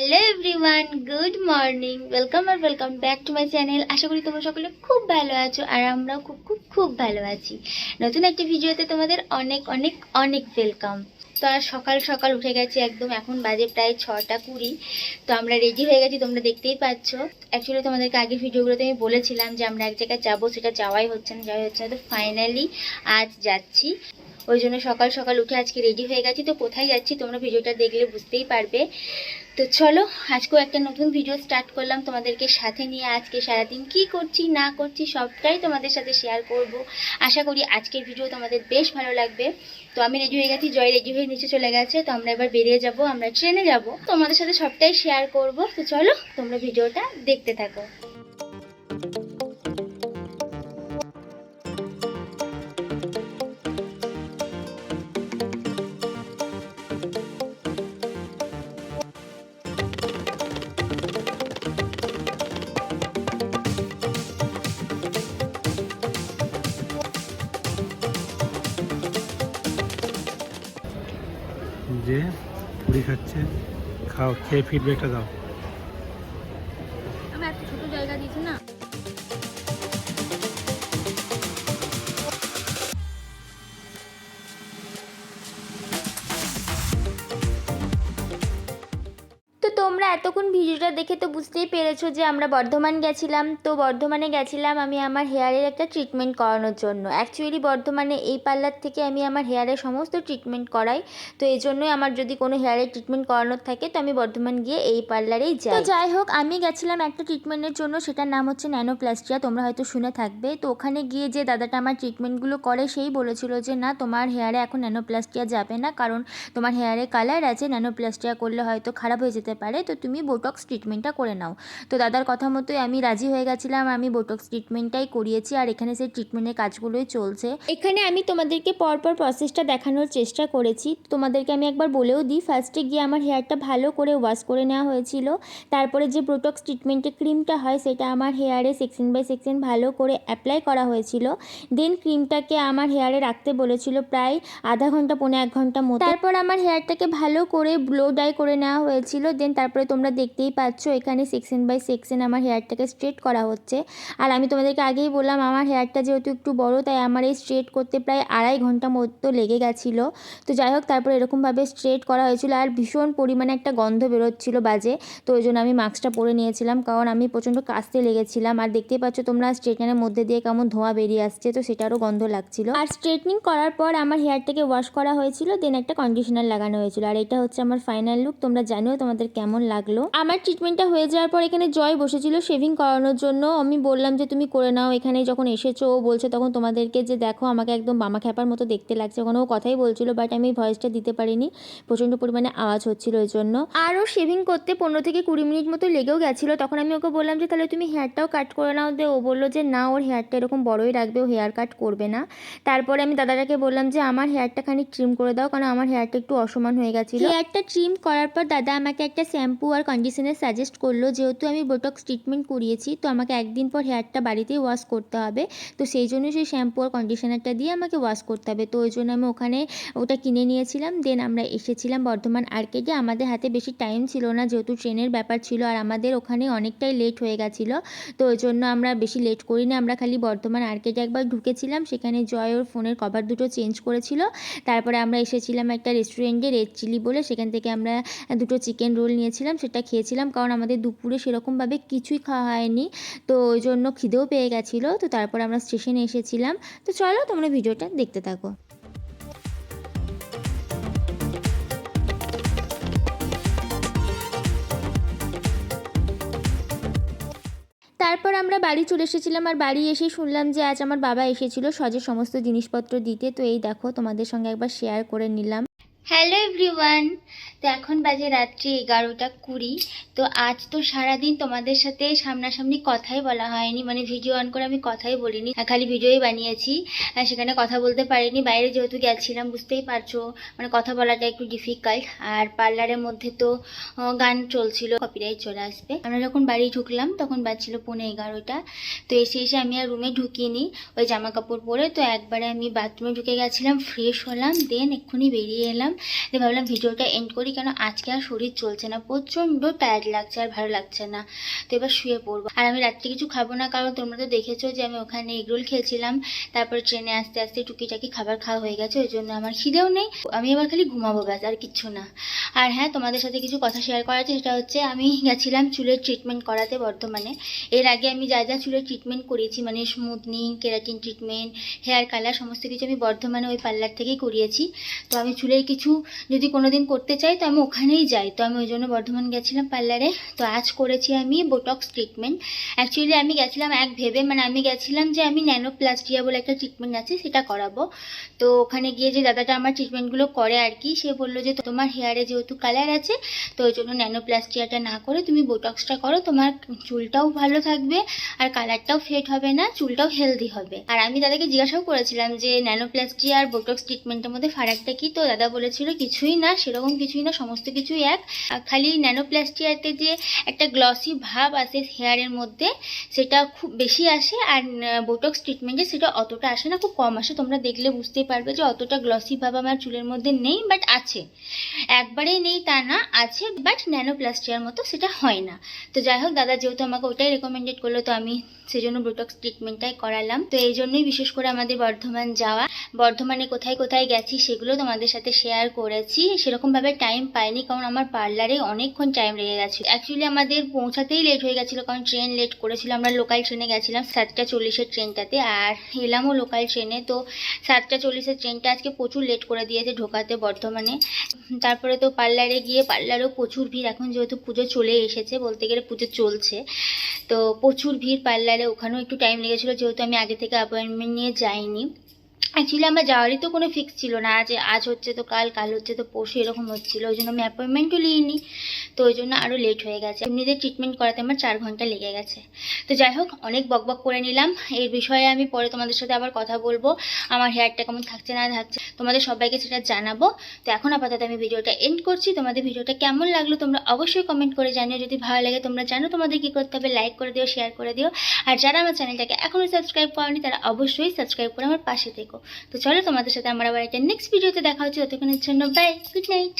Hello everyone good morning welcome R welcome back to my channel আশা করি তোমরা সকলে খুব ভালো আছো আর আমরাও খুব খুব খুব ভালো আছি। নতুন একটা ভিডিওতে তোমাদের অনেক অনেক অনেক ওয়েলকাম তো আর সকাল সকাল উঠে গেছি, একদম এখন বাজে প্রায় ছটা কুড়ি। তো আমরা রেডি হয়ে গেছি, তোমরা দেখতেই পাচ্ছ। অ্যাকচুয়ালি তোমাদেরকে আগের ভিডিওগুলোতে আমি বলেছিলাম যে আমরা এক জায়গায় যাব, সেটা যাওয়াই হচ্ছে না, যাওয়াই হচ্ছে না। তো ফাইনালি আজ যাচ্ছি। ওই জন্য সকাল সকাল উঠে আজকে রেডি হয়ে গেছি। তো কোথায় যাচ্ছি তোমরা ভিডিওটা দেখলে বুঝতেই পারবে। তো চলো, আজকেও একটা নতুন ভিডিও স্টার্ট করলাম তোমাদেরকে সাথে নিয়ে। আজকে সারাদিন কি করছি, না করছি, সবটাই তোমাদের সাথে শেয়ার করব। আশা করি আজকের ভিডিও তোমাদের বেশ ভালো লাগবে। তো আমি রেডি হয়ে গেছি, জয় রেডি হয়ে নিচে চলে গেছে। তো আমরা এবার বেরিয়ে যাব, আমরা ট্রেনে যাব। তোমাদের সাথে সবটাই শেয়ার করব। তো চলো, তোমরা ভিডিওটা দেখতে থাকো। যে পুরি খাচ্ছে খাও খেয়ে ফিডব্যাকটা দাও। এতক্ষণ ভিডিওটা দেখে তো বুঝতেই পেরেছ যে আমরা বর্ধমান গেছিলাম। তো বর্ধমানে গেছিলাম আমি আমার হেয়ারের একটা ট্রিটমেন্ট করানোর জন্য। অ্যাকচুয়ালি বর্ধমানে এই পার্লার থেকে আমি আমার হেয়ারের সমস্ত ট্রিটমেন্ট করাই। তো এই জন্যই আমার যদি কোনো হেয়ারের ট্রিটমেন্ট করানোর থাকে তো আমি বর্ধমান গিয়ে এই পার্লারেই যাই। তো যাই হোক, আমি গেছিলাম একটা ট্রিটমেন্টের জন্য, সেটার নাম হচ্ছে ন্যানোপ্লাস্টিয়া তোমরা হয়তো শুনে থাকবে। তো ওখানে গিয়ে যে দাদাটা আমার ট্রিটমেন্টগুলো করে, সেই বলেছিল যে, না, তোমার হেয়ারে এখন ন্যানোপ্লাস্টিয়া যাবে না, কারণ তোমার হেয়ারে কালার আছে ন্যানোপ্লাস্টিয়া করলে হয়তো খারাপ হয়ে যেতে পারে। তো তুমি বোটক্স ট্রিটমেন্টটা করে নাও। তো দাদার কথা মতোই আমি রাজি হয়ে গেছিলাম, আমি বোটক্স ট্রিটমেন্টটাই করিয়েছি আর এখানে সেই ট্রিটমেন্টের কাজগুলোই চলছে। এখানে আমি তোমাদেরকে পরপর প্রসেসটা দেখানোর চেষ্টা করেছি। তোমাদেরকে আমি একবার বলেও দিই ফার্স্টে গিয়ে আমার হেয়ারটা ভালো করে ওয়াশ করে নেওয়া হয়েছিল। তারপরে যে বোটক্স ট্রিটমেন্টের ক্রিমটা হয়, সেটা আমার হেয়ারে সেকশন বাই সেকশন ভালো করে অ্যাপ্লাই করা হয়েছিল। দেন ক্রিমটাকে আমার হেয়ারে রাখতে বলেছিল প্রায় আধা ঘণ্টা, পৌনে এক ঘণ্টা মতো। তারপর আমার হেয়ারটাকে ভালো করে ব্লো ডাই করে নেওয়া হয়েছিল। দেন তারপরে তোমরা দেখতেই পাচ্ছ, এখানে সেকশন বাই সেকশন আমার হেয়ারটাকে স্ট্রেট করা হচ্ছে। আর আমি তোমাদেরকে আগেই বললাম, আমার হেয়ারটা যেহেতু একটু বড়, তাই আমার এই স্ট্রেট করতে প্রায় আড়াই ঘণ্টা মতো লেগে গেছিল। তো যাই হোক, তারপরে এরকমভাবে স্ট্রেট করা হয়েছিল, আর ভীষণ পরিমাণে একটা গন্ধ বেরোচ্ছিল বাজে। তো ওই জন্য আমি মাস্কটা পরে নিয়েছিলাম, কারণ আমি প্রচণ্ড কাশতে লেগেছিলাম। আর দেখতেই পাচ্ছ তোমরা স্ট্রেটনারের মধ্যে দিয়ে কেমন ধোঁয়া বেরিয়ে আসছে, তো সেটারও গন্ধ লাগছিল। আর স্ট্রেটনিং করার পর আমার হেয়ারটাকে ওয়াশ করা হয়েছিল দেন একটা কন্ডিশনার লাগানো হয়েছিল। আর এটা হচ্ছে আমার ফাইনাল লুক তোমরা জানিও তোমাদের কেমন লাগল। আমার ট্রিটমেন্টটা হয়ে যাওয়ার পর এখানে জয় বসেছিল শেভিং করানোর জন্য। আমি বললাম যে, তুমি করে নাও, এখানে যখন এসেছ, ও বলছে তখন তোমাদেরকে যে, দেখো, আমাকে একদম বামা খ্যাপার মতো দেখতে লাগছে। ওখানে ও কথাই বলছিল বাট আমি ভয়েসটা দিতে পারিনি। প্রচণ্ড পরিমাণে আওয়াজ হচ্ছিল ওই জন্য। আরও শেভিং করতে পনেরো থেকে কুড়ি মিনিট মতো লেগেও গেছিল। তখন আমি ওকে বললাম যে, তাহলে তুমি হেয়ারটাও কাট করে নাও। দে ও বলল যে, না, ওর হেয়ারটা এরকম বড়ই রাখবে, ও হেয়ার কাট করবে না। তারপরে আমি দাদাটাকে বললাম যে, আমার হেয়ারটা খানিক ট্রিম করে দাও, কারণ আমার হেয়ারটা একটু অসমান হয়ে গেছিল। হেয়ারটা ট্রিম করার পর দাদা আমাকে একটা শ্যাম্পু আর কন্ডিশনার সাজেস্ট করল, যেহেতু আমি বোটক্স ট্রিটমেন্ট করিয়েছি, তো আমাকে একদিন পর হেয়ারটা বাড়িতেই ওয়াশ করতে হবে। তো সেই জন্য সেই শ্যাম্পু আর কন্ডিশনারটা দিয়ে আমাকে ওয়াশ করতে হবে। তো ওই জন্য আমি ওখানে ওটা কিনে নিয়েছিলাম। দেন আমরা এসেছিলাম বর্ধমান আর্কেডে আমাদের হাতে বেশি টাইম ছিল না, যেহেতু ট্রেনের ব্যাপার ছিল আর আমাদের ওখানে অনেকটাই লেট হয়ে গেছিল। তো ওই জন্য আমরা বেশি লেট করি করিনি। আমরা খালি বর্ধমান আর্কেডে একবার ঢুকেছিলাম। সেখানে জয় ওর ফোনের কভার দুটো চেঞ্জ করেছিল। তারপরে আমরা এসেছিলাম একটা রেস্টুরেন্টে রেড চিলি বলে। সেখান থেকে আমরা দুটো চিকেন রোল নিয়েছিলাম। সেটা খেয়েছিলাম কারণ আমাদের দুপুরে সেরকমভাবে কিছুই খাওয়া হয়নি। তো ওই জন্য খিদেও পেয়ে গেছিল। তো তারপর আমরা স্টেশনে এসেছিলাম। তো চলো তোমরা ভিডিওটা দেখতে থাকো। তারপর আমরা বাড়ি চলে এসেছিলাম আর বাড়ি এসে শুনলাম যে আজ আমার বাবা এসেছিল সজের সমস্ত জিনিসপত্র দিতে। তো এই দেখো তোমাদের সঙ্গে একবার শেয়ার করে নিলাম। হ্যালো এভরিওয়ান, তো এখন বাজে রাত্রি এগারোটা কুড়ি, তো আজ তো সারাদিন তোমাদের সাথে সামনাসামনি কথাই বলা হয়নি মানে ভিডিও অন করে আমি কথাই বলিনি খালি ভিডিওই বানিয়েছি সেখানে কথা বলতে পারিনি, বাইরে যেহেতু গেছিলাম, বুঝতেই পারছ মানে কথা বলাটা একটু ডিফিকাল্ট আর পার্লারের মধ্যে তো গান চলছিল কপিরাইট চলে আসবে, আমরা যখন বাড়ি ঢুকলাম, তখন বাজছিল পৌনে এগারোটা, তো এসে এসে আমি আর রুমে ঢুকিনি, ওই জামা কাপড় পরে, তো একবারে আমি বাথরুমে ঢুকে গেছিলাম ফ্রেশ হলাম দেন এক্ষুনি বেরিয়ে এলাম দিয়ে ভাবলাম ভিডিওটা এন্ড করি, কেন আজকে আর শরীর চলছে না, প্রচণ্ড টায়ার্ড লাগছে আর ভালো লাগছে না। তো এবার শুয়ে পড়ব। আর আমি রাত্রে কিছু খাব না, কারণ তোমরা তো দেখেছ যে আমি ওখানে এগরোল খেয়েছিলাম, তারপর ট্রেনে আস্তে আস্তে টুকিটাকি খাবার খাওয়া হয়ে গেছে, ওই জন্য আমার খিদেও নেই। আমি এবার খালি ঘুমাবো ব্যাস, আর কিচ্ছু না। আর হ্যাঁ তোমাদের সাথে কিছু কথা শেয়ার করা আছে, সেটা হচ্ছে আমি গেছিলাম চুলের ট্রিটমেন্ট করাতে বর্ধমানে। এর আগে আমি যা যা চুলের ট্রিটমেন্ট করিয়েছি মানে smoothing keratin treatment hair colour সমস্ত কিছু আমি বর্ধমানে ওই পার্লার থেকেই করিয়েছি। তো আমি চুলের কিছু যদি কোনো দিন করতে চাই, তো আমি ওখানেই যাই। তো আমি ওই জন্য বর্ধমান গেছিলাম পার্লারে। তো আজ করেছি আমি বোটক্স ট্রিটমেন্ট অ্যাকচুয়ালি আমি গেছিলাম এক ভেবে মানে আমি গেছিলাম যে আমি ন্যানোপ্লাস্টিয়া বলে একটা ট্রিটমেন্ট আছে, সেটা করাবো। তো ওখানে গিয়ে যে দাদাটা আমার ট্রিটমেন্টগুলো করে আর কি, সে বলল যে তোমার হেয়ারে যেহেতু কালার আছে, তো ওই জন্য ন্যানোপ্লাস্টিয়াটা না করে তুমি বোটক্সটা করো। তোমার চুলটাও ভালো থাকবে আর কালারটাও ফেড হবে না, চুলটাও হেলদি হবে। আর আমি দাদাকে জিজ্ঞাসাও করেছিলাম যে ন্যানোপ্লাস্টিয়া আর বোটক্স ট্রিটমেন্টের মধ্যে ফারাকটা কি? তো দাদা বলেছিল কিছুই না, সেরকম কিছুই না, সমস্ত কিছুই এক। খালি ন্যানোপ্লাস্টিয়াতে যে একটা গ্লসি ভাব আসে হেয়ারের মধ্যে, সেটা খুব বেশি আসে আর বোটক্স ট্রিটমেন্টে সেটা অতটা আসে না, খুব কম আসে। তোমরা দেখলে বুঝতেই পারবে যে অতটা গ্লসি ভাব আমার চুলের মধ্যে নেই বাট আছে। একবারেই নেই তা না, আছে বাট ন্যানোপ্লাস্টিয়ার মতো সেটা হয় না। তো যাই হোক, দাদা যেহেতু আমাকে ওটাই রেকমেন্ডেড করল, তো আমি সেজন্য বোটক্স ট্রিটমেন্টটাই করালাম। তো এই জন্যই বিশেষ করে আমাদের বর্ধমান যাওয়া। বর্ধমানে কোথায় কোথায় গেছি সেগুলো তোমাদের সাথে শেয়ার করেছি, সেরকমভাবে টাইম পাইনি কারণ আমার পার্লারে অনেকক্ষণ টাইম লেগে গেছে অ্যাকচুয়ালি আমাদের পৌঁছাতেই লেট হয়ে গেছিল কারণ ট্রেন লেট করেছিল। আমরা লোকাল ট্রেনে গেছিলাম সাতটা চল্লিশের ট্রেনটাতে আর এলামও লোকাল ট্রেনে তো সাতটা চল্লিশের ট্রেনটা আজকে প্রচুর লেট করে দিয়েছে ঢোকাতে বর্ধমানে। তারপরে তো পার্লারে গিয়ে পার্লারেও প্রচুর ভিড়। এখন যেহেতু পুজো চলে এসেছে, বলতে গেলে পুজো চলছে। তো প্রচুর ভিড় পার্লারে ওখানেও একটু টাইম লেগেছিলো, যেহেতু আমি আগে থেকে অ্যাপয়েন্টমেন্ট নিয়ে যাইনি। অ্যাকচুয়ালি আমার যাওয়ারই তো কোনো ফিক্স ছিল না। আজ আজ হচ্ছে তো কাল কাল হচ্ছে তো পরশু, এরকম হচ্ছিল। ওই জন্য আমি অ্যাপয়েন্টমেন্টও নিইনি। তো ওই জন্য আরও লেট হয়ে গেছে। এমনিতে ট্রিটমেন্ট করাতে আমার চার ঘণ্টা লেগে গেছে। তো যাই হোক, অনেক বকবক করে নিলাম। এর বিষয়ে আমি পরে তোমাদের সাথে আবার কথা বলব। আমার হেয়ারটা কেমন থাকছে না থাকছে, তোমাদের সবাইকে সেটা জানাব। তো এখন আপাতত আমি ভিডিওটা এন্ড করছি। তোমাদের ভিডিওটা কেমন লাগল তোমরা অবশ্যই কমেন্ট করে জানিও। যদি ভালো লাগে, তোমরা জানো তোমাদের কী করতে হবে। লাইক করে দিও শেয়ার করে দিও। আর যারা আমার চ্যানেলটাকে এখনও সাবস্ক্রাইব করনি, তারা অবশ্যই সাবস্ক্রাইব করে আমার পাশে থেকো। তো চলো তোমাদের সাথে আমার আবার একটা নেক্সট ভিডিওতে দেখা হচ্ছে। ততক্ষণের জন্য বাই গুড নাইট